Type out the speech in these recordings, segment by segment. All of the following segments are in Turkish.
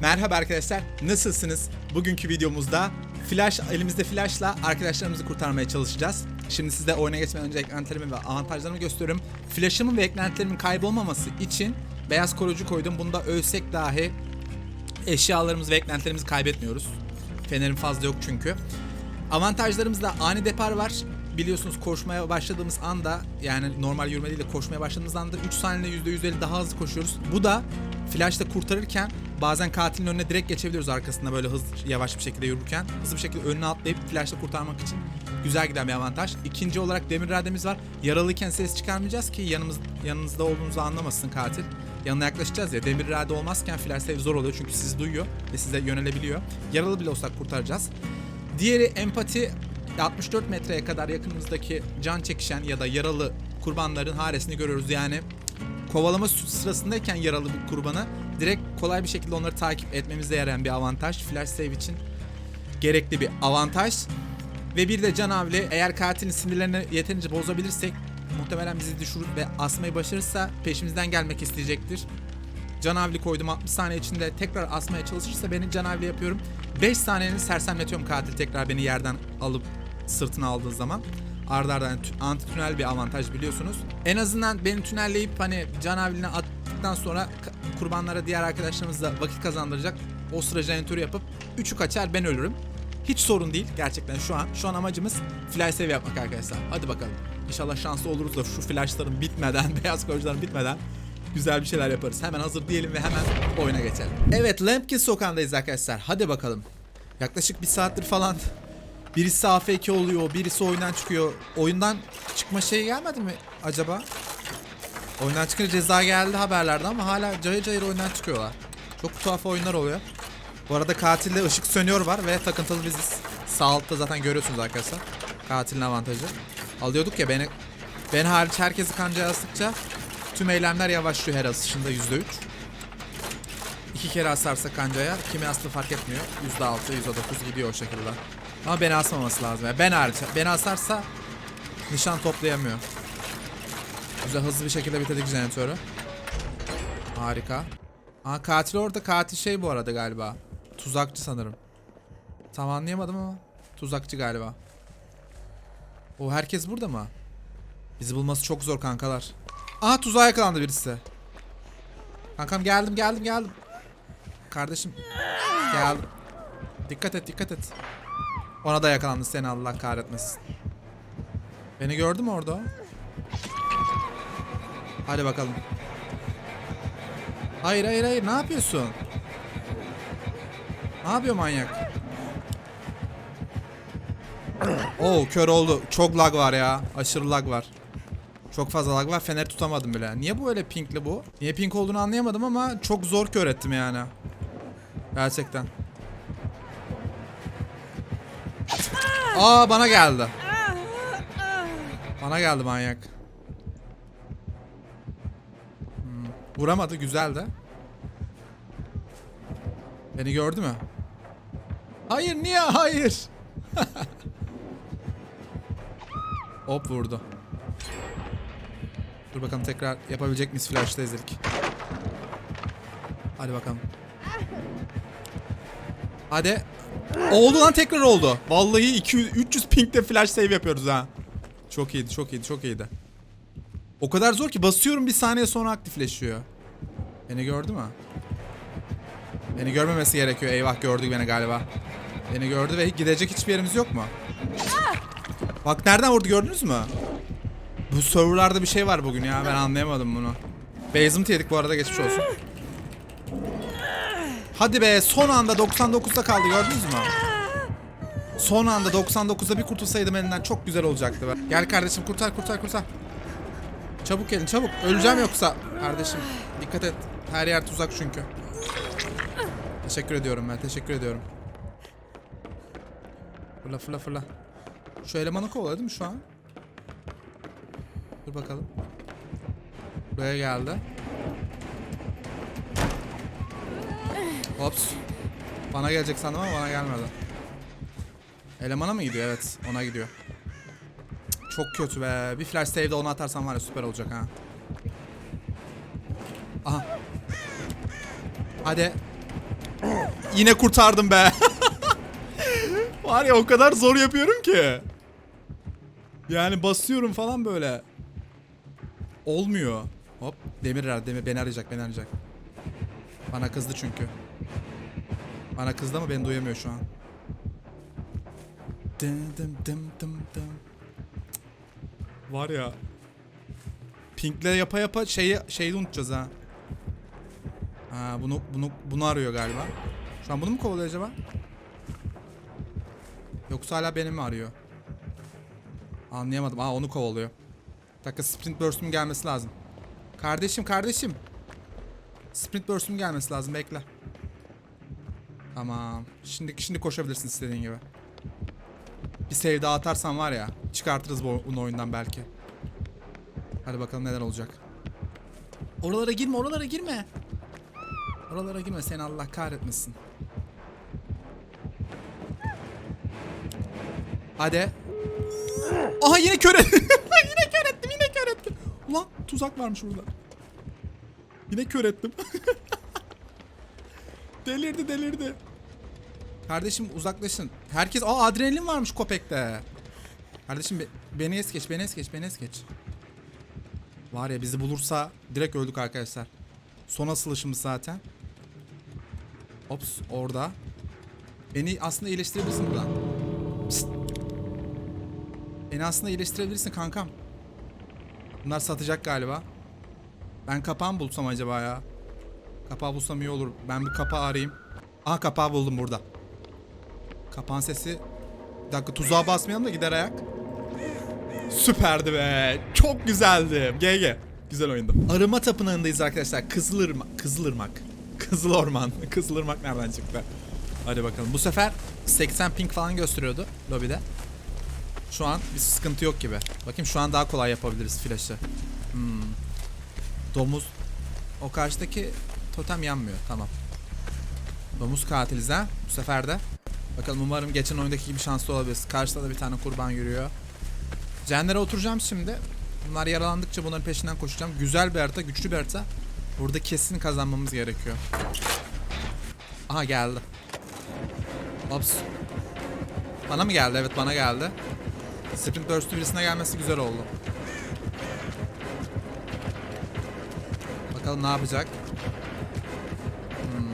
Merhaba arkadaşlar, nasılsınız? Bugünkü videomuzda flash elimizde flashla arkadaşlarımızı kurtarmaya çalışacağız. Şimdi size oyuna geçmeden önce eklentilerimi ve avantajlarımı gösteriyorum. Flash'ımın ve eklentilerimin kaybolmaması için beyaz koruyucu koydum. Bunda ölsek dahi eşyalarımız ve eklentilerimizi kaybetmiyoruz. Fenerim fazla yok çünkü. Avantajlarımızda ani depar var. Biliyorsunuz koşmaya başladığımız anda yani normal yürüme değil de koşmaya başladığımız anda 3 saniyede %150 daha hızlı koşuyoruz. Bu da flash'ta kurtarırken bazen katilin önüne direkt geçebiliyoruz arkasında böyle hızlı yavaş bir şekilde yürürken. Hızlı bir şekilde önüne atlayıp flash'ta kurtarmak için güzel giden bir avantaj. İkinci olarak demir irademiz var. Yaralıyken ses çıkarmayacağız ki yanımız yanınızda olduğumuzu anlamasın katil. Yanına yaklaşacağız ya demir irade olmazken flash save zor oluyor çünkü sizi duyuyor ve size yönelebiliyor. Yaralı bile olsak kurtaracağız. Diğeri empati 64 metreye kadar yakınımızdaki can çekişen ya da yaralı kurbanların haresini görüyoruz. Yani kovalama sırasındayken yaralı bir kurbanı direkt kolay bir şekilde onları takip etmemize yarayan bir avantaj. Flash save için gerekli bir avantaj. Ve bir de canavli eğer katilin sinirlerini yeterince bozabilirsek muhtemelen bizi düşürür ve asmayı başarırsa peşimizden gelmek isteyecektir. Canavli koydum 60 saniye içinde tekrar asmaya çalışırsa beni canavli yapıyorum. 5 saniyeni sersemletiyorum katil tekrar beni yerden alıp sırtına aldığı zaman. Yani tü- anti tünel bir avantaj biliyorsunuz. En azından beni tünelleyip hani canavline attıktan sonra kurbanlara diğer arkadaşlarımızla vakit kazandıracak. O sıra jeneratörü yapıp 3'ü kaçar ben ölürüm. Hiç sorun değil gerçekten şu an. Şu an amacımız flash save yapmak arkadaşlar. Hadi bakalım. İnşallah şanslı oluruz da şu flashların bitmeden, beyaz korucuların bitmeden güzel bir şeyler yaparız. Hemen hazır diyelim ve hemen oyuna geçelim. Evet Lampkin sokağındayız arkadaşlar. Hadi bakalım. Yaklaşık bir saattir falan birisi AFK oluyor, birisi oyundan çıkıyor. Oyundan çıkma şeyi gelmedi mi acaba? Oyundan çıkınca ceza geldi haberlerde ama hala cayır cayır oyundan çıkıyorlar. Çok tuhaf oyunlar oluyor. Bu arada katilde ışık sönüyor var ve takıntılı biziz. Sağ altta zaten görüyorsunuz arkadaşlar. Katilin avantajı. Alıyorduk ya beni ben hariç herkesi kancaya astıkça tüm eylemler yavaşlıyor her asışında %3. İki kere asarsa kancaya kimi astığı fark etmiyor. %6, %9 gidiyor o şekilde. Ama beni asmaması lazım. Yani ben hariç. Beni asarsa nişan toplayamıyor. Güzel hızlı bir şekilde bitirdik jeneratörü. Harika. Aa katil orada. Katil şey bu arada galiba. Tuzakçı sanırım. Tam anlayamadım ama. Tuzakçı galiba. O herkes burada mı? Bizi bulması çok zor kankalar. Aha tuzağa yakalandı birisi. Kankam geldim geldim geldim. Kardeşim. Geldim. Dikkat et dikkat et. Ona da yakalandı seni Allah kahretmesin. Beni gördü mü orada? Hadi bakalım. Hayır hayır hayır ne yapıyorsun? Ne yapıyor manyak? Oo kör oldu. Çok lag var ya. Aşırı lag var. Çok fazla lag var. Fener tutamadım bile. Niye bu öyle pinkli bu? Niye pink olduğunu anlayamadım ama çok zor kör ettim yani. Gerçekten. Aa bana geldi. Bana geldi manyak. Hmm, Vuramadı güzeldi. Beni gördü mü? Hayır niye hayır? Hop vurdu. Dur bakalım tekrar yapabilecek miyiz flash'ta izledik. Hadi bakalım. Hadi. Oldu lan tekrar oldu. Vallahi 200 300 ping'de flash save yapıyoruz ha. Çok iyiydi, çok iyiydi, çok iyiydi. O kadar zor ki basıyorum bir saniye sonra aktifleşiyor. Beni gördü mü? Beni görmemesi gerekiyor. Eyvah gördü beni galiba. Beni gördü ve gidecek hiçbir yerimiz yok mu? Bak nereden vurdu gördünüz mü? Bu serverlarda bir şey var bugün ya ben anlayamadım bunu. Basement yedik bu arada geçmiş olsun. Hadi be son anda 99'da kaldı gördünüz mü? Son anda 99'da bir kurtulsaydım elinden çok güzel olacaktı. Gel kardeşim kurtar kurtar kurtar. Çabuk gelin çabuk. Öleceğim yoksa. Kardeşim dikkat et. Her yer tuzak çünkü. Teşekkür ediyorum ben teşekkür ediyorum. Fırla fırla fırla. Şu elemanı kovaladı mı şu an? Dur bakalım. Buraya geldi. Hops. Bana gelecek sandım ama bana gelmedi. Elemana mı gidiyor? Evet, ona gidiyor. Çok kötü be. Bir flash save'de onu atarsam var ya süper olacak ha. Aha. Hadi. Yine kurtardım be. Var ya o kadar zor yapıyorum ki. Yani basıyorum falan böyle. Olmuyor. Hop demir herhalde demir beni arayacak beni arayacak. Bana kızdı çünkü. Bana kızdı ama beni duyamıyor şu an. Dım dım dım dım dım. Var ya. Pink'le yapa yapa şeyi şeyi unutacağız ha. Ha bunu bunu bunu arıyor galiba. Şu an bunu mu kovalıyor acaba? Yoksa hala beni mi arıyor? Anlayamadım. Aa onu kovalıyor. Bir dakika sprint burst'um gelmesi lazım. Kardeşim kardeşim. Sprint burst'um gelmesi lazım bekle. Tamam. Şimdi şimdi koşabilirsin istediğin gibi. Bir save daha atarsan var ya çıkartırız bu bunu oyundan belki. Hadi bakalım neler olacak. Oralara girme oralara girme. Oralara girme seni Allah kahretmesin. Hadi. Aha yine kör yine kör ettim yine kör ettim. Ulan tuzak varmış burada. Yine kör ettim. delirdi delirdi. Kardeşim uzaklaşın. Herkes aa adrenalin varmış köpekte. Kardeşim be- beni es geç, beni es geç, beni es geç. Var ya bizi bulursa direkt öldük arkadaşlar. Son asılışımız zaten. Ops orada. Beni aslında iyileştirebilirsin buradan. Psst. Beni aslında iyileştirebilirsin kankam. Bunlar satacak galiba. Ben kapağı mı bulsam acaba ya? Kapağı bulsam iyi olur. Ben bir kapağı arayayım. Aha kapağı buldum burada. Kapağın sesi. Bir dakika tuzağa basmayalım da gider ayak. Süperdi be. Çok güzeldi. GG. Güzel oyundu. Arıma tapınağındayız arkadaşlar. Kızılırmak. Kızılırmak. Kızıl Orman. Kızılırmak nereden çıktı? Hadi bakalım. Bu sefer 80 ping falan gösteriyordu lobide. Şu an bir sıkıntı yok gibi. Bakayım şu an daha kolay yapabiliriz flash'ı. Hmm. Domuz. O karşıdaki totem yanmıyor. Tamam. Domuz katiliz ha. Bu sefer de. Bakalım umarım geçen oyundaki gibi şanslı olabiliriz. Karşıda da bir tane kurban yürüyor. Cenlere oturacağım şimdi. Bunlar yaralandıkça bunların peşinden koşacağım. Güzel bir harita, güçlü bir harita. Burada kesin kazanmamız gerekiyor. Aha geldi. Ops. Bana mı geldi? Evet bana geldi. Sprint Burst'ü birisine gelmesi güzel oldu. Bakalım ne yapacak. Hmm.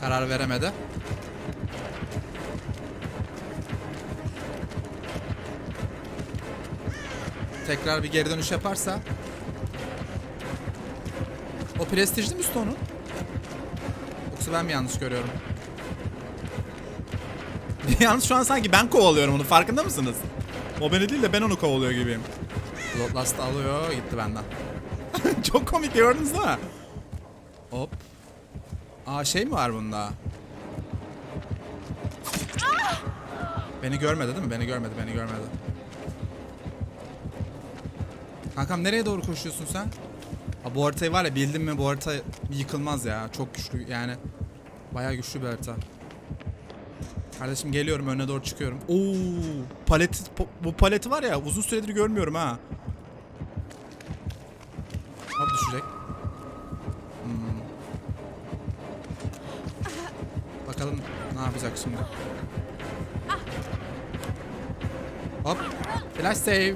Karar veremedi. Tekrar bir geri dönüş yaparsa. O prestijli mi üstü onun? Yoksa ben mi yanlış görüyorum? Yalnız şu an sanki ben kovalıyorum onu farkında mısınız? O beni değil de ben onu kovalıyor gibiyim. Bloodlust alıyor gitti benden. Çok komik gördünüz değil mi? Hop. Aa şey mi var bunda? Beni görmedi değil mi? Beni görmedi, beni görmedi. Kankam nereye doğru koşuyorsun sen? Aa, bu haritayı var ya bildin mi bu harita yıkılmaz ya. Çok güçlü yani. Bayağı güçlü bir harita. Kardeşim geliyorum önüne doğru çıkıyorum. Oo, palet bu paleti var ya uzun süredir görmüyorum ha. Hop düşecek. Hmm. Bakalım ne yapacak şimdi. Hop. Flash save.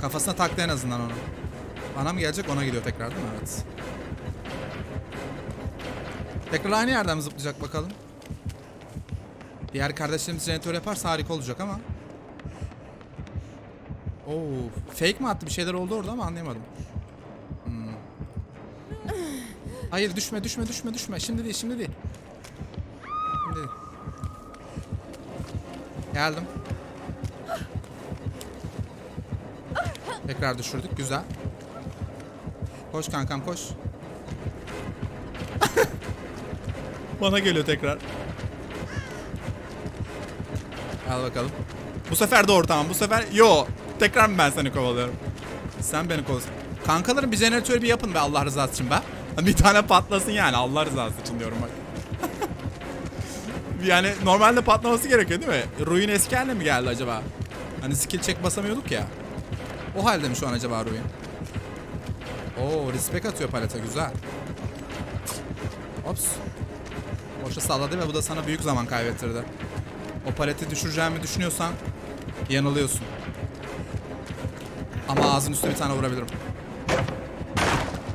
Kafasına taktı en azından onu. Bana mı gelecek ona gidiyor tekrar değil mi? Evet. Tekrar aynı yerden mi zıplayacak bakalım. Diğer kardeşlerimiz jeneratör yaparsa harika olacak ama. Oo, fake mi attı? Bir şeyler oldu orada ama anlayamadım. Hmm. Hayır düşme düşme düşme düşme. Şimdi değil şimdi değil. Şimdi değil. Geldim. Tekrar düşürdük. Güzel. Koş kankam koş. Bana geliyor tekrar. Al bakalım. Bu sefer doğru tamam. Bu sefer yo. Tekrar mı ben seni kovalıyorum? Sen beni kovalıyorsun. Kankalarım bir jeneratör bir yapın be Allah rızası için be. Bir tane patlasın yani Allah rızası için diyorum bak. yani normalde patlaması gerekiyor değil mi? Ruin eski haline mi geldi acaba? Hani skill check basamıyorduk ya. O halde mi şu an acaba Ruin? Oo respect atıyor palete güzel. Ops. Boşa salladı ve bu da sana büyük zaman kaybettirdi. O paleti düşüreceğimi düşünüyorsan yanılıyorsun. Ama ağzın üstüne bir tane vurabilirim.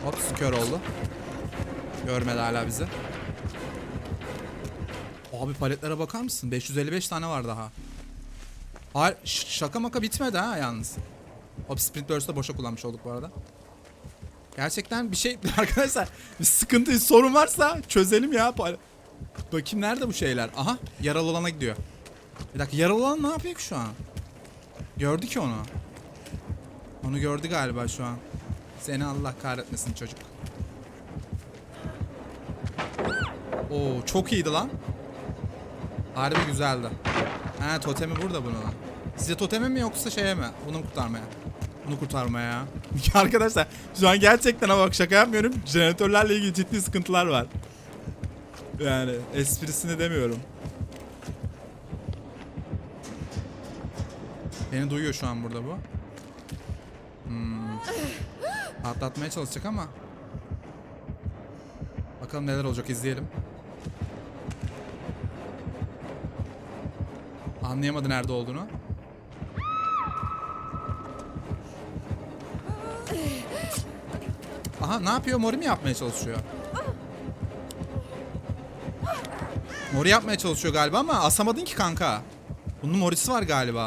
Ops kör oldu. Görmedi hala bizi. Abi paletlere bakar mısın? 555 tane var daha. Hayır şaka maka bitmedi ha yalnız. Hop sprint burst'ı boşa kullanmış olduk bu arada. Gerçekten bir şey arkadaşlar bir sıkıntı sorun varsa çözelim ya. Bakayım nerede bu şeyler? Aha yaralı olana gidiyor. Bir dakika yaralı olan ne yapıyor ki şu an? Gördü ki onu. Onu gördü galiba şu an. Seni Allah kahretmesin çocuk. Oo çok iyiydi lan. Harbi güzeldi. Ha totemi burada bunun. Size totemi mi yoksa şeye mi? Bunu kurtarmaya? Bunu kurtarmaya. Arkadaşlar şu an gerçekten ama bak şaka yapmıyorum. Jeneratörlerle ilgili ciddi sıkıntılar var. Yani esprisini demiyorum. Beni duyuyor şu an burada bu. Hmm. Atlatmaya çalışacak ama. Bakalım neler olacak izleyelim. Anlayamadı nerede olduğunu. Aha ne yapıyor? Mori mi yapmaya çalışıyor? Mori yapmaya çalışıyor galiba ama asamadın ki kanka. Bunun morisi var galiba.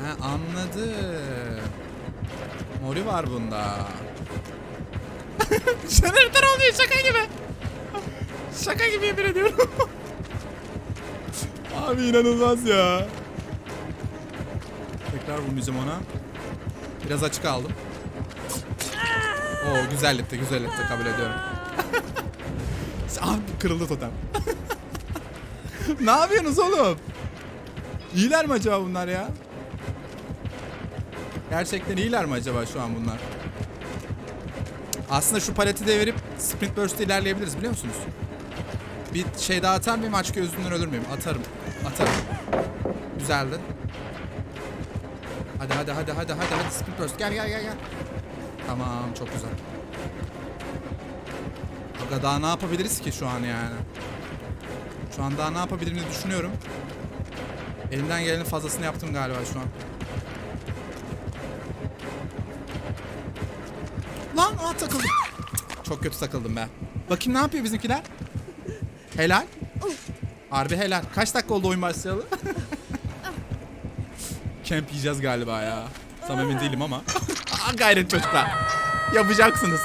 Ha anladım. Mori var bunda. Jeneratör oluyor şaka gibi. Şaka gibi yemin ediyorum. Abi inanılmaz ya. Tekrar vurmayacağım ona. Biraz açık aldım. Oo güzellikte güzellikte kabul ediyorum. Abi kırıldı totem. ne yapıyorsunuz oğlum? İyiler mi acaba bunlar ya? Gerçekten iyiler mi acaba şu an bunlar? Aslında şu paleti devirip sprint burst'te ilerleyebiliriz biliyor musunuz? Bir şey daha atar mıyım aç gözünden ölür müyüm? Atarım. Atarım. Güzeldi. Hadi hadi hadi hadi hadi hadi burst gel gel gel gel. Tamam çok güzel. Aga daha ne yapabiliriz ki şu an yani? Şu an daha ne yapabilirim düşünüyorum. Elimden gelenin fazlasını yaptım galiba şu an. Lan aa takıldım. Çok kötü takıldım be. Bakayım ne yapıyor bizimkiler? Helal. Harbi helal. Kaç dakika oldu oyun başlayalı? Camp yiyeceğiz galiba ya. Tam emin değilim ama. Gayret çocuklar. Yapacaksınız.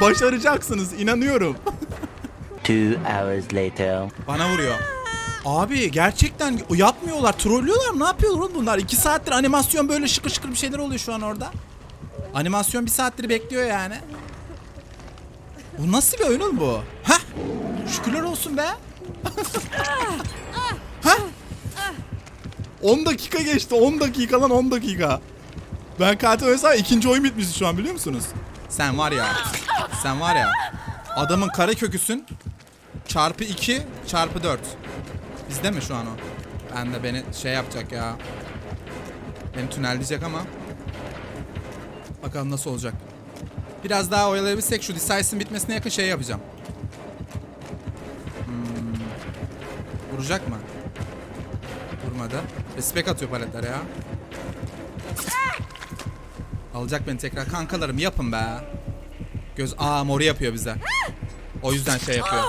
Başaracaksınız. inanıyorum. Two hours later. Bana vuruyor. Abi gerçekten yapmıyorlar. Trollüyorlar mı? Ne yapıyorlar oğlum bunlar? İki saattir animasyon böyle şıkır şıkır bir şeyler oluyor şu an orada. Animasyon bir saattir bekliyor yani. Bu nasıl bir oyun oğlum bu? Hah? Şükürler olsun be. Hah? 10 dakika geçti. 10 dakika lan 10 dakika. Ben katil oynasam ikinci oyun bitmişti şu an biliyor musunuz? Sen var ya. Sen var ya. Adamın kare köküsün. Çarpı 2 çarpı 4. Bizde mi şu an o? Ben de beni şey yapacak ya. Beni tünelleyecek ama. Bakalım nasıl olacak. Biraz daha oyalayabilsek şu Decise'ın bitmesine yakın şey yapacağım. Hmm. Vuracak mı? Vurmadı. Respek atıyor paletler ya. Alacak beni tekrar. Kankalarım yapın be. Göz aa mori yapıyor bize. O yüzden şey yapıyor.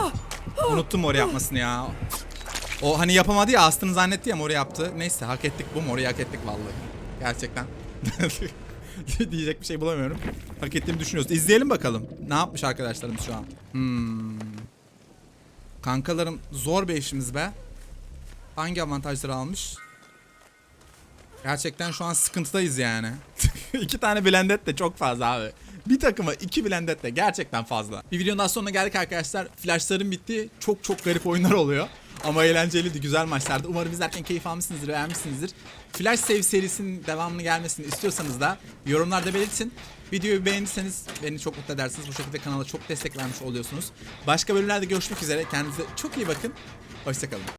Unuttum mori yapmasını ya. O hani yapamadı ya Aslı'nın zannetti ya mori yaptı. Neyse hak ettik bu mori hak ettik vallahi. Gerçekten. Diyecek bir şey bulamıyorum. Hak ettiğimi düşünüyoruz. İzleyelim bakalım. Ne yapmış arkadaşlarımız şu an. Hmm. Kankalarım zor bir işimiz be. Hangi avantajları almış? Gerçekten şu an sıkıntıdayız yani. iki tane blendet de çok fazla abi. Bir takıma iki blendet de gerçekten fazla. Bir videonun daha sonuna geldik arkadaşlar. Flashların bitti. Çok çok garip oyunlar oluyor. Ama eğlenceliydi, güzel maçlardı. Umarım izlerken keyif almışsınızdır, beğenmişsinizdir. Flash Save serisinin devamını gelmesini istiyorsanız da yorumlarda belirtin. Videoyu beğendiyseniz beni çok mutlu edersiniz. Bu şekilde kanala çok destek vermiş oluyorsunuz. Başka bölümlerde görüşmek üzere. Kendinize çok iyi bakın. Hoşçakalın.